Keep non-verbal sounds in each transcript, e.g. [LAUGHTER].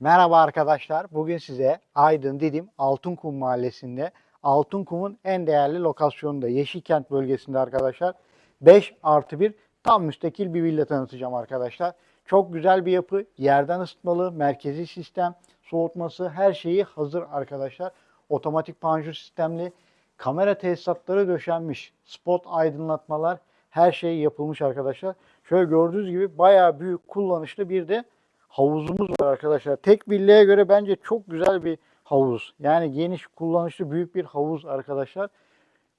Merhaba arkadaşlar. Bugün size Aydın Didim Altınkum Mahallesi'nde Altınkum'un en değerli lokasyonunda Yeşilkent bölgesinde arkadaşlar 5 artı 1 tam müstakil bir villa tanıtacağım arkadaşlar. Çok güzel bir yapı. Yerden ısıtmalı, merkezi sistem, soğutması her şeyi hazır arkadaşlar. Otomatik panjur sistemli, kamera tesisatları döşenmiş, spot aydınlatmalar her şey yapılmış arkadaşlar. Şöyle gördüğünüz gibi bayağı büyük kullanışlı bir de havuzumuz var arkadaşlar. Tek villaya göre bence çok güzel bir havuz. Yani geniş, kullanışlı, büyük bir havuz arkadaşlar.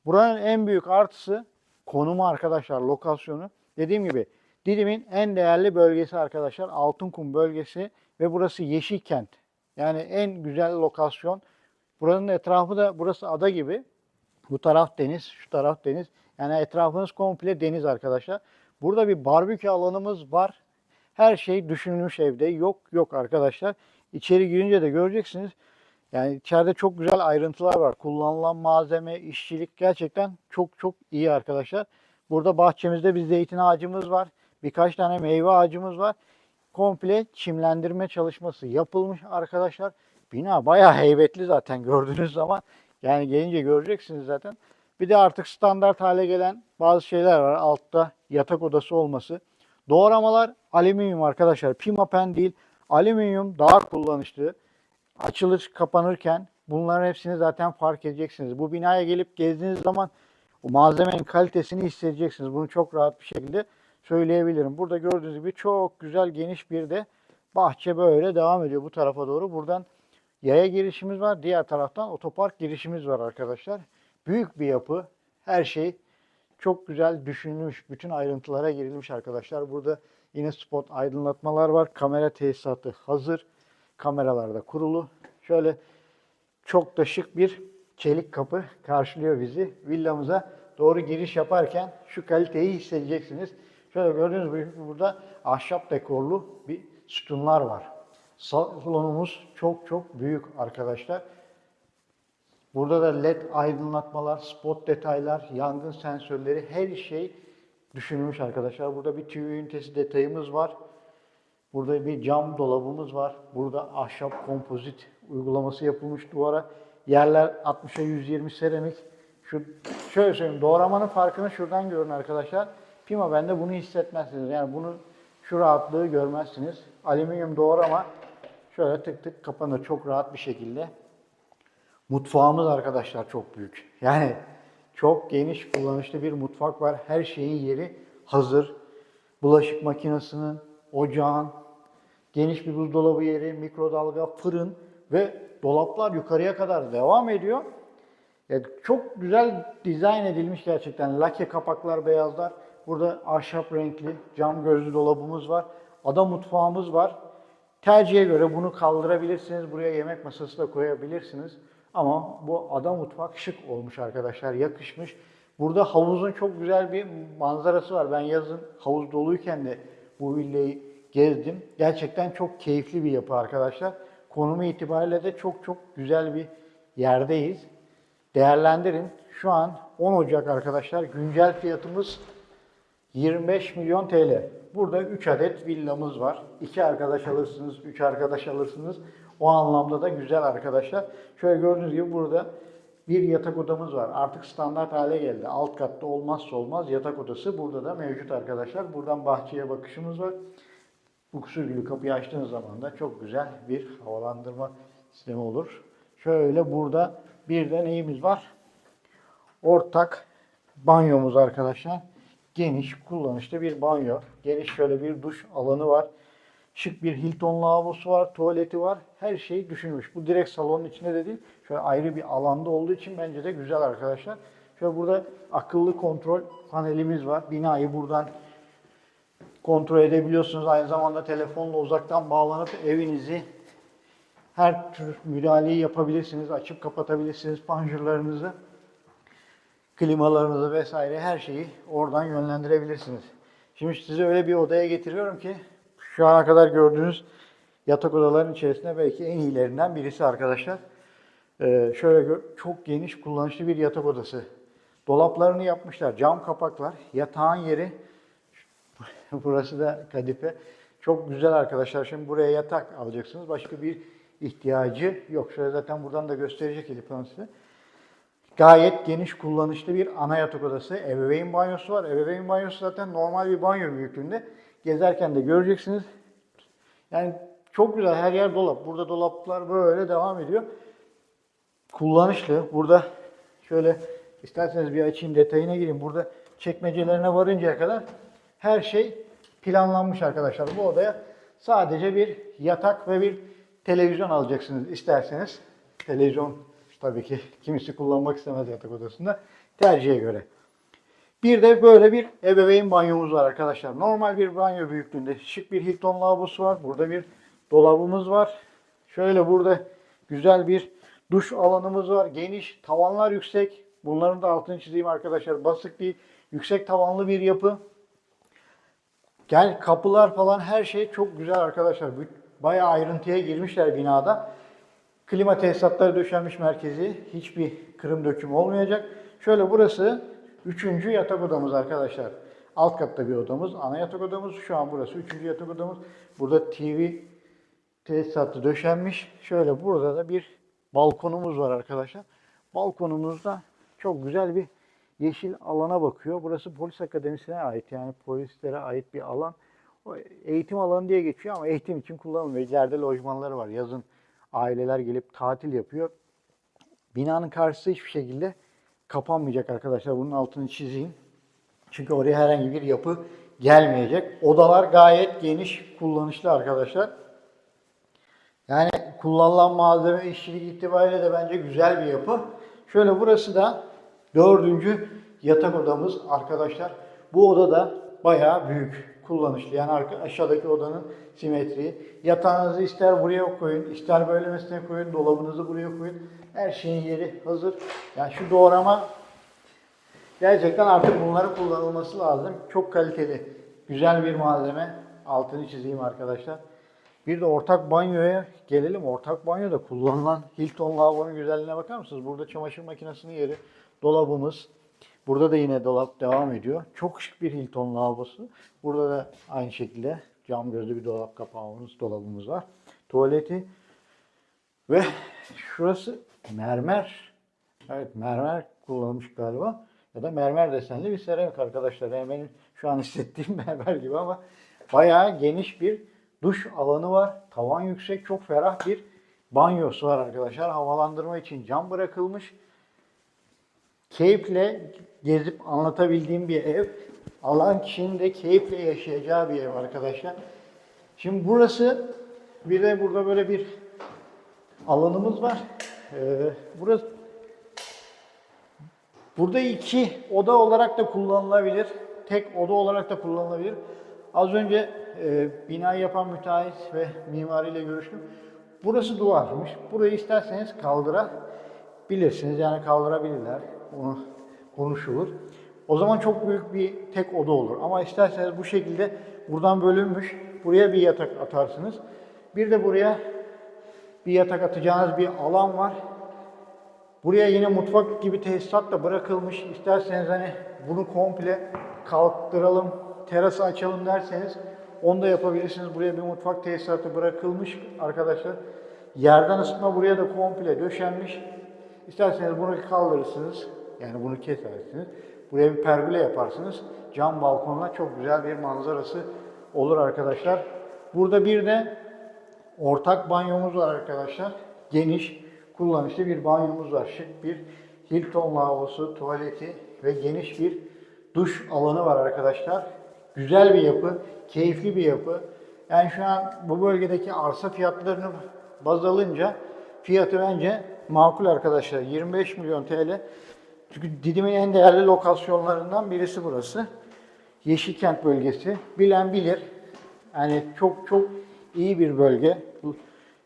Buranın en büyük artısı konumu arkadaşlar, lokasyonu. Dediğim gibi Didim'in en değerli bölgesi arkadaşlar. Altınkum bölgesi ve burası Yeşilkent. Yani en güzel lokasyon. Buranın etrafı da burası ada gibi. Bu taraf deniz, şu taraf deniz. Yani etrafınız komple deniz arkadaşlar. Burada bir barbekü alanımız var. Her şey düşünülmüş evde. Yok yok arkadaşlar. İçeri girince de göreceksiniz. Yani içeride çok güzel ayrıntılar var. Kullanılan malzeme, işçilik gerçekten çok çok iyi arkadaşlar. Burada bahçemizde bir zeytin ağacımız var. Birkaç tane meyve ağacımız var. Komple çimlendirme çalışması yapılmış arkadaşlar. Bina bayağı heybetli zaten gördüğünüz zaman. Yani gelince göreceksiniz zaten. Bir de artık standart hale gelen bazı şeyler var. Altta yatak odası olması. Doğramalar alüminyum arkadaşlar. Pimapen değil. Alüminyum daha kullanışlı. Açılır kapanırken bunların hepsini zaten fark edeceksiniz. Bu binaya gelip gezdiğiniz zaman o malzemenin kalitesini hissedeceksiniz. Bunu çok rahat bir şekilde söyleyebilirim. Burada gördüğünüz gibi çok güzel geniş bir de bahçe böyle devam ediyor bu tarafa doğru. Buradan yaya girişimiz var. Diğer taraftan otopark girişimiz var arkadaşlar. Büyük bir yapı. Her şey çok güzel düşünülmüş. Bütün ayrıntılara girilmiş arkadaşlar. Burada yine spot aydınlatmalar var. Kamera tesisatı hazır. Kameralar da kurulu. Şöyle çok da şık bir çelik kapı karşılıyor bizi. Villamıza doğru giriş yaparken şu kaliteyi hissedeceksiniz. Şöyle gördüğünüz gibi burada ahşap dekorlu bir sütunlar var. Salonumuz çok çok büyük arkadaşlar. Burada da led aydınlatmalar, spot detaylar, yangın sensörleri her şey düşünülmüş arkadaşlar. Burada bir TV ünitesi detayımız var. Burada bir cam dolabımız var. Burada ahşap kompozit uygulaması yapılmış duvara. Yerler 60'a 120 seramik. Şu şöyle söyleyeyim doğramanın farkını şuradan görün arkadaşlar. Pima bende bunu hissetmezsiniz. Yani bunu şu rahatlığı görmezsiniz. Alüminyum doğrama şöyle tık tık kapanır çok rahat bir şekilde. Mutfağımız arkadaşlar çok büyük. Yani çok geniş kullanışlı bir mutfak var. Her şeyin yeri hazır. Bulaşık makinesinin, ocağın, geniş bir buzdolabı yeri, mikrodalga, fırın ve dolaplar yukarıya kadar devam ediyor. Yani çok güzel dizayn edilmiş gerçekten. Lake kapaklar, beyazlar. Burada ahşap renkli cam gözlü dolabımız var. Ada mutfağımız var. Tercihe göre bunu kaldırabilirsiniz. Buraya yemek masası da koyabilirsiniz. Ama bu ada mutfak şık olmuş arkadaşlar. Yakışmış. Burada havuzun çok güzel bir manzarası var. Ben yazın havuz doluyken de bu villayı gezdim. Gerçekten çok keyifli bir yapı arkadaşlar. Konumu itibariyle de çok çok güzel bir yerdeyiz. Değerlendirin. Şu an 10 Ocak arkadaşlar. Güncel fiyatımız 25 milyon TL. Burada 3 adet villamız var. 2 arkadaş alırsınız, 3 arkadaş alırsınız. O anlamda da güzel arkadaşlar. Şöyle gördüğünüz gibi burada bir yatak odamız var. Artık standart hale geldi. Alt katta olmazsa olmaz yatak odası burada da mevcut arkadaşlar. Buradan bahçeye bakışımız var. Bu kusur kapıyı açtığınız zaman da çok güzel bir havalandırma sistemi olur. Şöyle burada bir de neyimiz var? Ortak banyomuz arkadaşlar. Geniş, kullanışlı bir banyo. Geniş şöyle bir duş alanı var. Şık bir Hilton lavabosu var, tuvaleti var. Her şey düşünmüş. Bu direkt salonun içinde de değil. Şöyle ayrı bir alanda olduğu için bence de güzel arkadaşlar. Şöyle burada akıllı kontrol panelimiz var. Binayı buradan kontrol edebiliyorsunuz. Aynı zamanda telefonla uzaktan bağlanıp evinizi her tür müdahaleyi yapabilirsiniz. Açıp kapatabilirsiniz panjurlarınızı, klimalarınızı vesaire her şeyi oradan yönlendirebilirsiniz. Şimdi sizi öyle bir odaya getiriyorum ki şu ana kadar gördüğünüz yatak odaların içerisinde belki en iyilerinden birisi arkadaşlar. Ee, şöyle gör, çok geniş kullanışlı bir yatak odası. Dolaplarını yapmışlar, cam kapaklar, yatağın yeri [LAUGHS] Burası da kadife. Çok güzel arkadaşlar. Şimdi buraya yatak alacaksınız. Başka bir ihtiyacı yok. Şöyle zaten buradan da gösterecek Elif Hanım size. Gayet geniş kullanışlı bir ana yatak odası. Ebeveyn banyosu var. Ebeveyn banyosu zaten normal bir banyo büyüklüğünde. Gezerken de göreceksiniz. Yani çok güzel. Her yer dolap. Burada dolaplar böyle devam ediyor. Kullanışlı. Burada şöyle isterseniz bir açayım detayına gireyim. Burada çekmecelerine varıncaya kadar her şey planlanmış arkadaşlar. Bu odaya sadece bir yatak ve bir televizyon alacaksınız isterseniz. Televizyon tabii ki kimisi kullanmak istemez yatak odasında. Tercihe göre. Bir de böyle bir ebeveyn banyomuz var arkadaşlar. Normal bir banyo büyüklüğünde şık bir Hilton lavabosu var. Burada bir dolabımız var. Şöyle burada güzel bir duş alanımız var. Geniş, tavanlar yüksek. Bunların da altını çizeyim arkadaşlar. Basık değil, yüksek tavanlı bir yapı. Gel kapılar falan her şey çok güzel arkadaşlar. Bayağı ayrıntıya girmişler binada. Klima tesisatları döşenmiş merkezi. Hiçbir kırım döküm olmayacak. Şöyle burası üçüncü yatak odamız arkadaşlar. Alt katta bir odamız. Ana yatak odamız. Şu an burası üçüncü yatak odamız. Burada TV tesisatı döşenmiş. Şöyle burada da bir balkonumuz var arkadaşlar. Balkonumuzda çok güzel bir yeşil alana bakıyor. Burası polis akademisine ait yani polislere ait bir alan. O eğitim alanı diye geçiyor ama eğitim için kullanılmıyor. İleride lojmanları var. Yazın aileler gelip tatil yapıyor. Binanın karşısı hiçbir şekilde kapanmayacak arkadaşlar. Bunun altını çizeyim. Çünkü oraya herhangi bir yapı gelmeyecek. Odalar gayet geniş, kullanışlı arkadaşlar. Yani kullanılan malzeme işçilik itibariyle de bence güzel bir yapı. Şöyle burası da dördüncü yatak odamız arkadaşlar. Bu oda da bayağı büyük, kullanışlı. Yani arka, aşağıdaki odanın simetriği. Yatağınızı ister buraya koyun, ister böylemesine koyun, dolabınızı buraya koyun. Her şeyin yeri hazır. Yani şu doğrama gerçekten artık bunların kullanılması lazım. Çok kaliteli, güzel bir malzeme. Altını çizeyim arkadaşlar. Bir de ortak banyoya gelelim. Ortak banyoda kullanılan Hilton lavabonun güzelliğine bakar mısınız? Burada çamaşır makinesinin yeri, dolabımız. Burada da yine dolap devam ediyor. Çok şık bir Hilton lavabosu. Burada da aynı şekilde cam gözlü bir dolap kapağımız, dolabımız var. Tuvaleti ve şurası mermer. Evet mermer kullanılmış galiba. Ya da mermer desenli bir seramik arkadaşlar. Yani benim şu an hissettiğim [LAUGHS] mermer gibi ama bayağı geniş bir duş alanı var. Tavan yüksek, çok ferah bir banyosu var arkadaşlar. Havalandırma için cam bırakılmış. Keyifle gezip anlatabildiğim bir ev. Alan kişinin de keyifle yaşayacağı bir ev arkadaşlar. Şimdi burası bir de burada böyle bir alanımız var. Ee, burası Burada iki oda olarak da kullanılabilir. Tek oda olarak da kullanılabilir. Az önce e, binayı yapan müteahhit ve mimariyle görüştüm. Burası duvarmış. Burayı isterseniz kaldırabilirsiniz. Yani kaldırabilirler. Onu konuşulur. O zaman çok büyük bir tek oda olur. Ama isterseniz bu şekilde buradan bölünmüş. Buraya bir yatak atarsınız. Bir de buraya bir yatak atacağınız bir alan var. Buraya yine mutfak gibi tesisat da bırakılmış. İsterseniz hani bunu komple kalktıralım, terası açalım derseniz onu da yapabilirsiniz. Buraya bir mutfak tesisatı bırakılmış arkadaşlar. Yerden ısıtma buraya da komple döşenmiş. İsterseniz bunu kaldırırsınız. Yani bunu kesersiniz. Buraya bir pergüle yaparsınız. Cam balkonla çok güzel bir manzarası olur arkadaşlar. Burada bir de ortak banyomuz var arkadaşlar. Geniş, kullanışlı bir banyomuz var. Şık bir Hilton lavabosu, tuvaleti ve geniş bir duş alanı var arkadaşlar. Güzel bir yapı, keyifli bir yapı. Yani şu an bu bölgedeki arsa fiyatlarını baz alınca fiyatı bence makul arkadaşlar. 25 milyon TL. Çünkü Didim'in en değerli lokasyonlarından birisi burası. Yeşilkent bölgesi. Bilen bilir. Yani çok çok iyi bir bölge.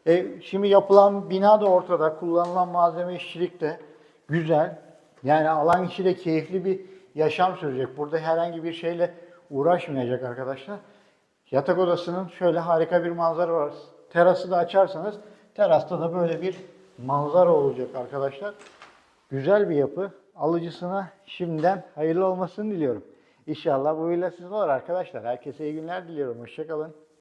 E, şimdi yapılan bina da ortada. Kullanılan malzeme işçilik de güzel. Yani alan kişi de keyifli bir yaşam sürecek. Burada herhangi bir şeyle uğraşmayacak arkadaşlar. Yatak odasının şöyle harika bir manzara var. Terası da açarsanız terasta da böyle bir manzara olacak arkadaşlar. Güzel bir yapı. Alıcısına şimdiden hayırlı olmasını diliyorum. İnşallah bu villa sizin olur arkadaşlar. Herkese iyi günler diliyorum. Hoşçakalın.